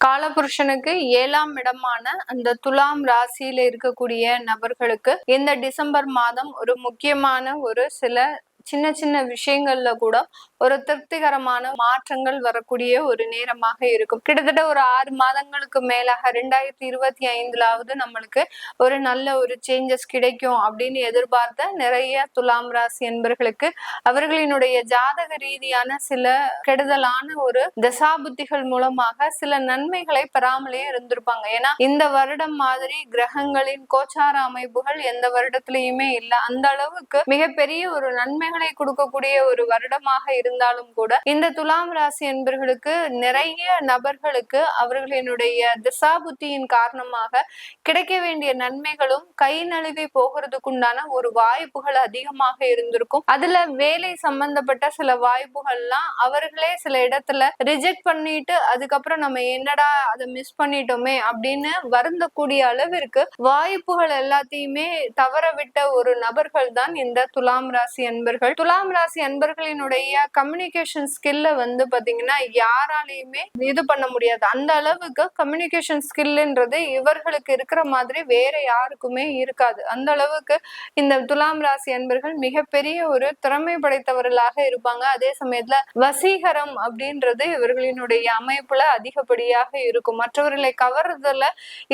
காலபுருஷனுக்கு ஏழாம் இடமான அந்த துலாம் ராசியில இருக்கக்கூடிய நபர்களுக்கு இந்த டிசம்பர் மாதம் ஒரு முக்கியமான ஒரு சில சின்ன சின்ன விஷயங்கள்ல கூட ஒரு திருப்திகரமான மாற்றங்கள் வரக்கூடிய ஒரு நேரமாக இருக்கும். கிட்டத்தட்ட ஒரு ஆறு மாதங்களுக்கு மேலாக ரெண்டாயிரத்தி இருபத்தி ஐந்துலாவது நம்மளுக்கு ஒரு நல்ல ஒரு சேஞ்சஸ் கிடைக்கும் அப்படின்னு எதிர்பார்த்த நிறைய துலாம் ராசி என்பர்களுக்கு அவர்களினுடைய ஜாதக ரீதியான சில கெடுதலான ஒரு தசாபுத்திகள் மூலமாக சில நன்மைகளை பெறாமலே இருந்திருப்பாங்க. ஏன்னா இந்த வருடம் மாதிரி கிரகங்களின் கோச்சார அமைப்புகள் எந்த வருடத்திலயுமே இல்லை. அந்த அளவுக்கு மிகப்பெரிய ஒரு நன்மைகள் கொடுக்கக்கூடிய ஒரு வருடமாக இருந்தாலும் கூட இந்த துலாம் ராசி என்பர்களுக்கு நிறைய நபர்களுக்கு அவர்களினுடைய திசாபுத்தியின் காரணமாக கிடைக்க வேண்டிய நன்மைகளும் கை நழுவி போகிறதுக்குண்டான ஒரு வாய்ப்புகள் அதிகமாக இருந்திருக்கும். அதுல வேலை சம்பந்தப்பட்ட சில வாய்ப்புகள்லாம் அவர்களே சில இடத்துல ரிஜெக்ட் பண்ணிட்டு அதுக்கப்புறம் நம்ம என்னடா அதை மிஸ் பண்ணிட்டோமே அப்படின்னு வருந்தக்கூடிய அளவிற்கு வாய்ப்புகள் எல்லாத்தையுமே தவற விட்ட ஒரு நபர்கள் தான் இந்த துலாம் ராசி அன்பர்கள் துலாம் ராசி அன்பர்களினுடைய கம்யூனிகேஷன் ஸ்கில்ல வந்து பாத்தீங்கன்னா யாராலையுமே இது பண்ண முடியாது. அந்த அளவுக்கு கம்யூனிகேஷன் ஸ்கில்ன்றது இவர்களுக்கு இருக்கிற மாதிரி வேற யாருக்குமே இருக்காது. அந்த அளவுக்கு இந்த துலாம் ராசி அன்பர்கள் மிகப்பெரிய ஒரு திறமை படைத்தவர்களாக இருப்பாங்க. அதே சமயத்துல வசீகரம் அப்படின்றது இவர்களினுடைய அமைப்புல அதிகப்படியாக இருக்கும். மற்றவர்களை கவர்றதுல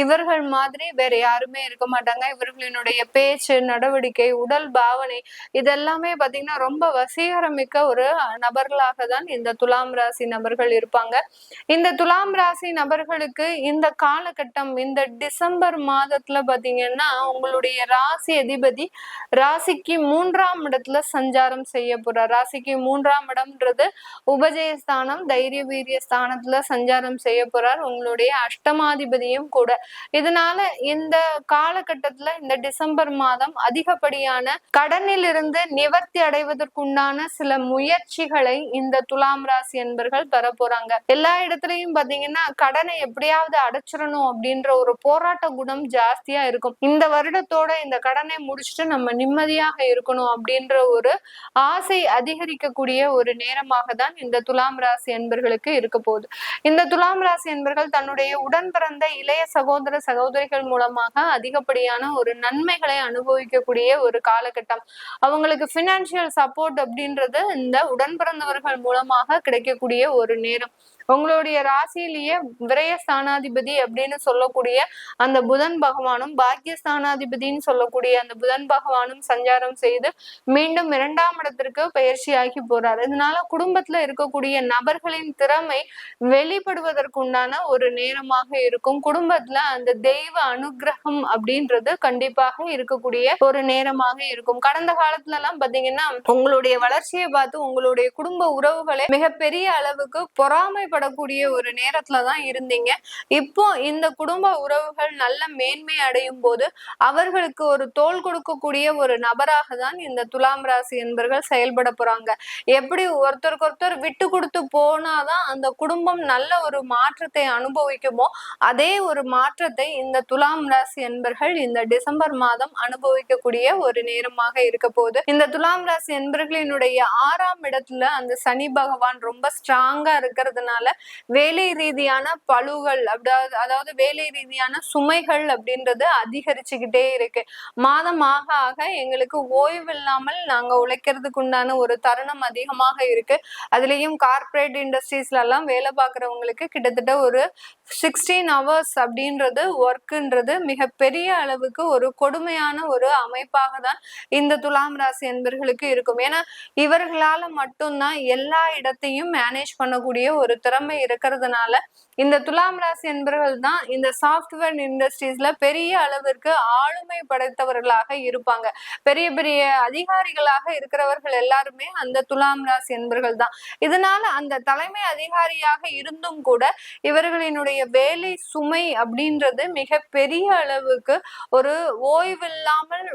இவர்கள் மாதிரி வேற யாருமே இருக்க மாட்டாங்க. இவர்களினுடைய பேச்சு நடவடிக்கை உடல் பாவனை இதெல்லாமே பாத்தீங்கன்னா ரொம்ப வசீகரமிக்க ஒரு நபர்களாக தான் இந்த துலாம் ராசி நபர்கள் இருப்பாங்க. இந்த துலாம் ராசி நபர்களுக்கு இந்த காலகட்டம் இந்த டிசம்பர் மாதத்துல பாத்தீங்கன்னா உங்களுடைய ராசி அதிபதி ராசிக்கு மூன்றாம் இடத்துல சஞ்சாரம் செய்ய போறார். ராசிக்கு மூன்றாம் இடம்ன்றது உபஜயஸ்தானம் தைரிய வீரிய ஸ்தானத்துல சஞ்சாரம் செய்ய போறார். உங்களுடைய அஷ்டமாதிபதியும் கூட. இதனால இந்த காலகட்டத்துல இந்த டிசம்பர் மாதம் அதிகப்படியான கடனில் இருந்து நிவர்த்தி அடைவதற்குண்டான சில முயற்சிகளை இந்த துலாம் ராசி என்பர்கள் பெற போறாங்க எல்லா இடத்துலயும் பாத்தீங்கன்னா கடனை எப்படியாவது அடைச்சிடணும் அப்படின்ற ஒரு போராட்ட குணம் ஜாஸ்தியா இருக்கும். இந்த வருடத்தோட இந்த கடனை முடிச்சுட்டு நம்ம நிம்மதியாக இருக்கணும் அப்படின்ற ஒரு ஆசை அதிகரிக்கக்கூடிய ஒரு நேரமாக தான் இந்த துலாம் ராசி என்பர்களுக்கு இருக்க போகுது. இந்த துலாம் ராசி என்பர்கள் தன்னுடைய உடன் பிறந்த இளைய சகோதர சகோதரிகள் மூலமாக அதிகப்படியான ஒரு நன்மைகளை அனுபவிக்கக்கூடிய ஒரு காலகட்டம். அவங்களுக்கு பினான்சியல் சப்போர்ட் அப்படின்றது இந்த உடன் பிறந்தவர்கள் மூலமாக கிடைக்கக்கூடிய ஒரு நேரம். உங்களுடைய ராசியிலேயே விரய ஸ்தானாதிபதி அப்படின்னு சொல்லக்கூடிய அந்த புதன் பகவானும் பாக்கியஸ்தானாதிபதினு சொல்லக்கூடிய அந்த புதன் பகவானும் சஞ்சாரம் செய்து மீண்டும் இரண்டாம் இடத்திற்கு பயிற்சியாகி போறார். இதனால குடும்பத்துல இருக்கக்கூடிய நபர்களின் திறமை வெளிப்படுவதற்குண்டான ஒரு நேரமாக இருக்கும். குடும்பத்துல அந்த தெய்வ அனுகிரகம் அப்படின்றது கண்டிப்பாக இருக்கக்கூடிய ஒரு நேரமாக இருக்கும். கடந்த காலத்துல எல்லாம் பாத்தீங்கன்னா உங்களுடைய வளர்ச்சியை பார்த்து உங்களுடைய குடும்ப உறவுகளை மிகப்பெரிய அளவுக்கு பொறாமை பொறாமைப்படக்கூடிய ஒரு நேரத்துலதான் இருந்தீங்க. இப்போ இந்த குடும்ப உறவுகள் நல்ல மேன்மை அடையும் போது அவர்களுக்கு ஒரு தோல் கொடுக்கக்கூடிய ஒரு நபராக தான் இந்த துலாம் ராசி என்பர்கள் செயல்பட போறாங்க. எப்படி ஒருத்தருக்கு ஒருத்தர் விட்டு கொடுத்து போனாதான் அந்த குடும்பம் நல்ல ஒரு மாற்றத்தை அனுபவிக்குமோ அதே ஒரு மாற்றத்தை இந்த துலாம் ராசி என்பர்கள் இந்த டிசம்பர் மாதம் அனுபவிக்கக்கூடிய ஒரு நேரமாக இருக்க போகுது. இந்த துலாம் ராசி என்பர்களினுடைய ஆறாம் இடத்துல அந்த சனி பகவான் ரொம்ப ஸ்ட்ராங்கா இருக்கிறதுனால வேலை ரீதியான பழுகள் அதாவது அதாவது வேலை ரீதியான சுமைகள் அப்படின்றது அதிகரிச்சுக்கிட்டே இருக்கு. மாதம் ஆக ஆக எங்களுக்கு ஓய்வு இல்லாமல் நாங்க உழைக்கிறதுக்கு உண்டான ஒரு தருணம் அதிகமாக இருக்கு. அதுலயும் கார்பரேட் இண்டஸ்ட்ரீஸ்ல எல்லாம் வேலை பார்க்குறவங்களுக்கு கிட்டத்தட்ட ஒரு சிக்ஸ்டீன் ஹவர்ஸ் அப்படின்றது ஒர்க்குன்றது மிகப்பெரிய அளவுக்கு ஒரு கொடுமையான ஒரு அமைப்பாக தான் இந்த துலாம் ராசி என்பர்களுக்கு இருக்கும். ஏன்னா இவர்களால மட்டும்தான் எல்லா இடத்தையும் மேனேஜ் பண்ணக்கூடிய ஒரு திறமை இருக்கிறதுனால இந்த துலாம் ராசி என்பவர்கள் தான் இந்த சாஃப்ட்வேர் இண்டஸ்ட்ரீஸ்ல பெரிய அளவிற்கு ஆளுமை படைத்தவர்களாக இருப்பாங்க. பெரிய பெரிய அதிகாரிகளாக இருக்கிறவர்கள் எல்லாருமே அந்த துலாம் ராசி என்பவர்கள் தான். இதனால அந்த தலைமை அதிகாரியாக இருந்தும் கூட இவர்களினுடைய வேலை சுமை அப்படின்றது மிக பெரிய அளவுக்கு ஒரு ஓய்வில்லாமல்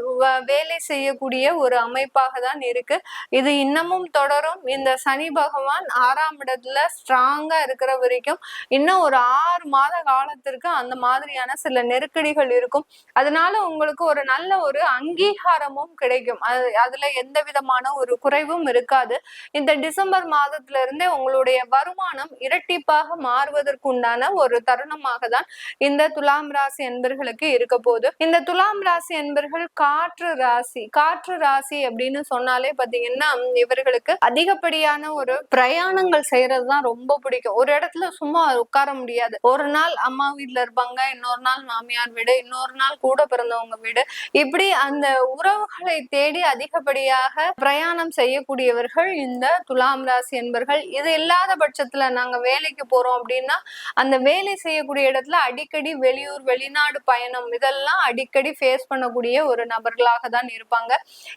வேலை செய்யக்கூடிய ஒரு அமைப்பாக தான் இருக்கு. இது இன்னமும் தொடரும். இந்த சனி பகவான் ஆறாம் இடத்துல ஸ்ட்ராங் ஸ்ட்ராங்கா இருக்கிற வரைக்கும் இன்னும் ஒரு ஆறு மாத காலத்திற்கு அந்த மாதிரியான சில நெருக்கடிகள் இருக்கும். அதனால உங்களுக்கு ஒரு நல்ல ஒரு அங்கீகாரமும் கிடைக்கும். அது அதுல எந்த விதமான ஒரு குறைவும் இருக்காது. இந்த டிசம்பர் மாதத்துல இருந்தே உங்களுடைய வருமானம் இரட்டிப்பாக மாறுவதற்குண்டான ஒரு தருணமாக தான் இந்த துலாம் ராசி என்பர்களுக்கு இருக்க போது இந்த துலாம் ராசி என்பர்கள் காற்று ராசி. காற்று ராசி அப்படின்னு சொன்னாலே பாத்தீங்கன்னா இவர்களுக்கு அதிகப்படியான ஒரு பிரயாணங்கள் செய்யறதுதான் ரொம்ப பிடிக்கும். பிடிக்கும் ஒரு இடத்துல சும்மா உட்கார முடியாது. ஒரு நாள் அம்மா வீட்டுல இருப்பாங்க இன்னொரு நாள் மாமியார் வீடு இன்னொரு நாள் கூட பிறந்தவங்க வீடு. இப்படி அந்த உறவுகளை தேடி அதிகப்படியாக பிரயாணம் செய்யக்கூடியவர்கள் இந்த துலாம் ராசி என்பர்கள். இது இல்லாத பட்சத்துல நாங்க வேலைக்கு போறோம் அப்படின்னா அந்த வேலை செய்யக்கூடிய இடத்துல அடிக்கடி வெளியூர் வெளிநாடு பயணம் இதெல்லாம் அடிக்கடி ஃபேஸ் பண்ணக்கூடிய ஒரு நபர்களாக தான் இருப்பாங்க.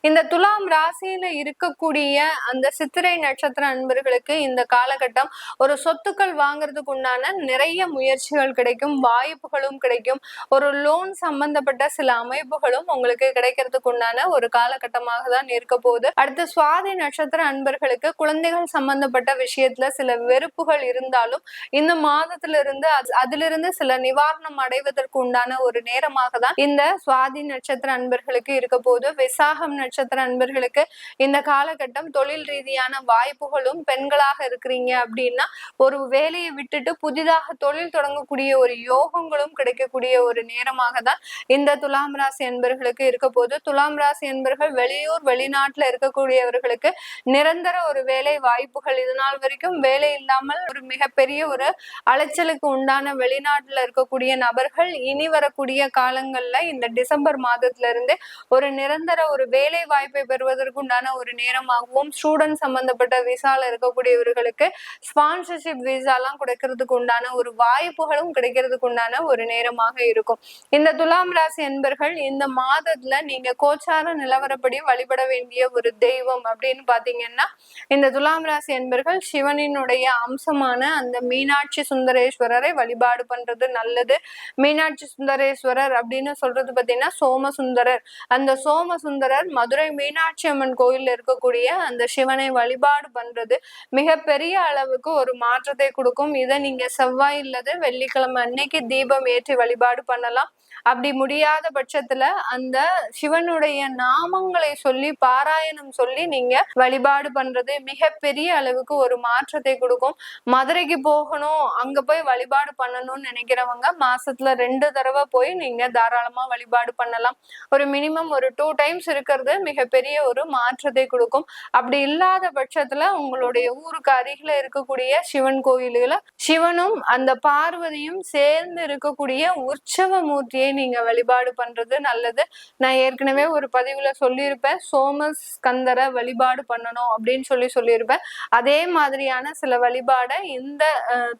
இந்த துலாம் ராசியில இருக்கக்கூடிய அந்த சித்திரை நட்சத்திர அன்பர்களுக்கு இந்த காலகட்டம் ஒரு சொத்துக்கள் வாங்குறதுக்கு உண்டான நிறைய முயற்சிகள் கிடைக்கும் வாய்ப்புகளும் கிடைக்கும். ஒரு லோன் சம்பந்தப்பட்ட சில அமைப்புகளும் உங்களுக்கு கிடைக்கிறதுக்கு உண்டான ஒரு காலகட்டமாக தான் இருக்க போகுது. அடுத்து சுவாதி நட்சத்திர அன்பர்களுக்கு குழந்தைகள் சம்பந்தப்பட்ட விஷயத்துல சில வெறுப்புகள் இருந்தாலும் இந்த மாதத்துல இருந்து அதிலிருந்து சில நிவாரணம் அடைவதற்கு உண்டான ஒரு நேரமாக தான் இந்த சுவாதி நட்சத்திர அன்பர்களுக்கு இருக்க போது விசாகம் நட்சத்திர அன்பர்களுக்கு இந்த காலகட்டம் தொழில் ரீதியான வாய்ப்புகளும் பெண்களாக இருக்கிறீங்க அப்படின்னா ஒரு வேலையை விட்டுட்டு புதிதாக தொழில் தொடங்கக்கூடிய ஒரு யோகங்களும் கிடைக்கக்கூடிய ஒரு நேரமாக தான் இந்த துலாம் ராசி என்பர்களுக்கு இருக்க போது துலாம் ராசி என்பர்கள் வெளியூர் வெளிநாட்டுல இருக்கக்கூடியவர்களுக்கு நிரந்தர ஒரு வேலை வாய்ப்புகள் இது நாள் வரைக்கும் வேலை இல்லாமல் ஒரு மிகப்பெரிய ஒரு அலைச்சலுக்கு உண்டான வெளிநாட்டுல இருக்கக்கூடிய நபர்கள் இனி வரக்கூடிய காலங்கள்ல இந்த டிசம்பர் மாதத்துல இருந்து ஒரு நிரந்தர ஒரு வேலை வாய்ப்பை பெறுவதற்கு உண்டான ஒரு நேரமாகவும் ஸ்டூடெண்ட் சம்பந்தப்பட்ட விசால இருக்கக்கூடியவர்களுக்கு ஸ்பான்சர்ஷிப் விசா எல்லாம் கொடுக்கறதுக்கு உண்டான ஒரு வாய்ப்புகளும் கிடைக்கிறதுக்கு உண்டான ஒரு நேரமாக இருக்கும். இந்த துலாம் ராசி என்பர்கள் இந்த மாதத்துல நீங்க கோச்சார நிலவரப்படி வழிபட வேண்டிய ஒரு தெய்வம் அப்படின்னு பாத்தீங்கன்னா இந்த துலாம் ராசி என்பர்கள் சிவனினுடைய அம்சமான அந்த மீனாட்சி சுந்தரேஸ்வரரை வழிபாடு பண்றது நல்லது. மீனாட்சி சுந்தரேஸ்வரர் அப்படின்னு சொல்றது பாத்தீங்கன்னா சோமசுந்தரர். அந்த சோமசுந்தரர் மதுரை மீனாட்சி அம்மன் கோயில்ல இருக்கக்கூடிய அந்த சிவனை வழிபாடு பண்றது மிகப்பெரிய அளவுக்கு ஒரு மா மாற்றத்தை கொடுக்கும். இதை நீங்க செவ்வாய் இல்லது வெள்ளிக்கிழமை அன்னைக்கு தீபம் ஏற்றி வழிபாடு பண்ணலாம். அப்படி முடியாத பட்சத்துல அந்த சிவனுடைய நாமங்களை சொல்லி பாராயணம் சொல்லி நீங்க வழிபாடு பண்றது மிகப்பெரிய அளவுக்கு ஒரு மாற்றத்தை கொடுக்கும். மதுரைக்கு போகணும் அங்க போய் வழிபாடு பண்ணணும்னு நினைக்கிறவங்க மாசத்துல ரெண்டு தடவை போய் நீங்க தாராளமா வழிபாடு பண்ணலாம். ஒரு மினிமம் ஒரு டூ டைம்ஸ் இருக்கிறது மிகப்பெரிய ஒரு மாற்றத்தை கொடுக்கும். அப்படி இல்லாத பட்சத்துல உங்களுடைய ஊருக்கு அருகில இருக்கக்கூடிய சிவன் கோயில்களை சிவனும் அந்த பார்வதியும் சேர்ந்து இருக்கக்கூடிய உற்சவ மூர்த்தியை நீங்க வழிபாடு பண்றது நல்லது. நான் ஏற்கனவே ஒரு பதிவுல சொல்லியிருப்பேன். சோமஸ்கந்தரை வழிபாடு பண்ணணும் அப்படின்னு சொல்லி சொல்லியிருப்பேன். அதே மாதிரியான சில வழிபாடை இந்த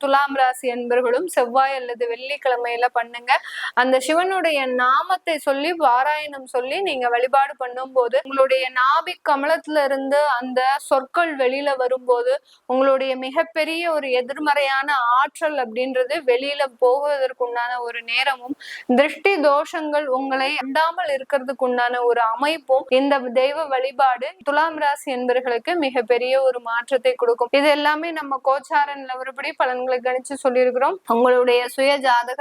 துலாம் ராசி என்பர்களும் செவ்வாய் அல்லது வெள்ளிக்கிழமையில பண்ணுங்க. அந்த சிவனுடைய நாமத்தை சொல்லி பாராயணம் சொல்லி நீங்க வழிபாடு பண்ணும் போது உங்களுடைய நாபி கமலத்துல இருந்து அந்த சொற்கள் வெளியில வரும்போது உங்களுடைய மிகப்பெரிய ஒரு எதிர்மறையான ஆற்றல் அப்படின்றது வெளியில போவதற்குண்டான ஒரு நேரமும் திருஷ்டி தோஷங்கள் உங்களை அண்டாமல் இருக்கிறதுக்கு உண்டான ஒரு அமைப்பும் இந்த தெய்வ வழிபாடு துலாம் ராசி என்பவர்களுக்கு மிகப்பெரிய ஒரு மாற்றத்தை கொடுக்கும். இது எல்லாமே நம்ம கோச்சார நிலவரப்படி பலன்களை கணிச்சு சொல்லியிருக்கிறோம். உங்களுடைய சுய ஜாதக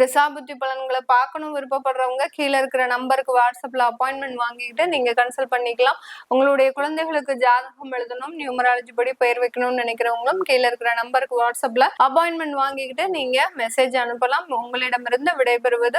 திசாபுத்தி பலன்களை பார்க்கணும் விருப்பப்படுறவங்க கீழே இருக்கிற நம்பருக்கு வாட்ஸ்அப்ல அப்பாயின்மெண்ட் வாங்கிக்கிட்டு நீங்க கன்சல்ட் பண்ணிக்கலாம். உங்களுடைய குழந்தைகளுக்கு ஜாதகம் எழுதணும் நியூமராலஜி படி பெயர் வைக்கணும்னு நினைக்கிறவங்களும் கீழே இருக்கிற நம்பருக்கு வாட்ஸ்அப்ல அப்பாயின்மெண்ட் வாங்கிக்கிட்டு நீங்க மெசேஜ் அனுப்பலாம். உங்களிடமிருந்து விடைபெறுவது